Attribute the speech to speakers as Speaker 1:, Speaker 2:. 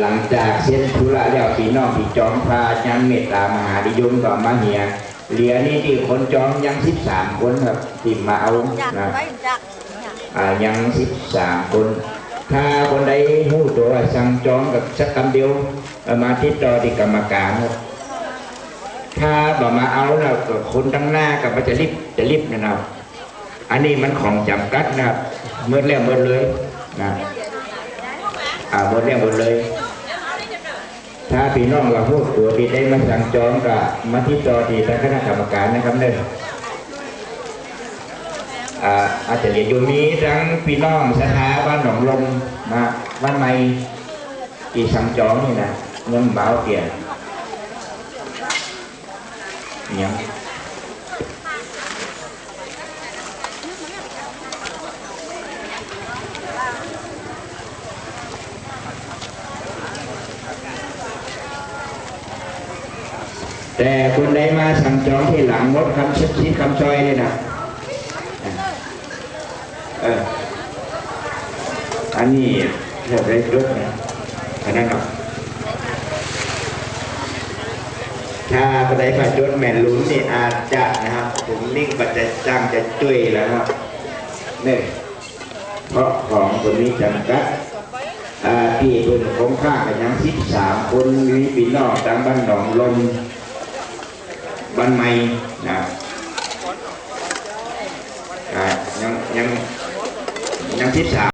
Speaker 1: หลังจากเส้นธุระแล้วพี่น้องพี่จองพายังเมตตามหาดิยมก็มาเหียเหลือนี่ที่คนจองยังสิบสามคนครับที่มาเอานะ
Speaker 2: ยั
Speaker 1: งสิบสามคน ถ้าคนใดหู้ตัวว่าสั่งจองกับสักคำเดียวมาติดต่อที่กรรมการครับถ้าบอกมาเอาแล้วคนตั้งหน้ากับมันจะรีบจะรีบนะครับอันนี้มันของจำกัดนะครับเมื่อแล้วเมื่อเลย นะอ่าเมื่อแล้วเมื่อเลย ถ้าพี่น้องเราพูดตัวที่ได้มาสั่งจองกับมาที่ต่อที่ทางคณะกรรมการนะครับเด้ออ่าอาจจะเรียนอยู่มีทั้งพี่น้องสถาบ้านหนองลมมาบ้านใหม่ที่สังจองนี่นะเงินเบาเปลี่ยนเนี่ย แต่คนใดมาสั่งจองที่หลังรถคำชิดชี้คำซอยเลยนะเอออันนี้เรียกได้ยกนะอันนั้นเนาะถ้าประเดี๋ยวจดแม่นลุ้นนี่อาจจะนะครับ ผมนิ่งปัจจัยจ้างจะช่วยแล้วครับเนี่ยเพราะของคนนี้จำกัดอาที่เป็นของข้ากันยังสิบสามคนมีปีนอกตามบ้านหนองลม บ้านใหม่นะยังยังยังทิศสาม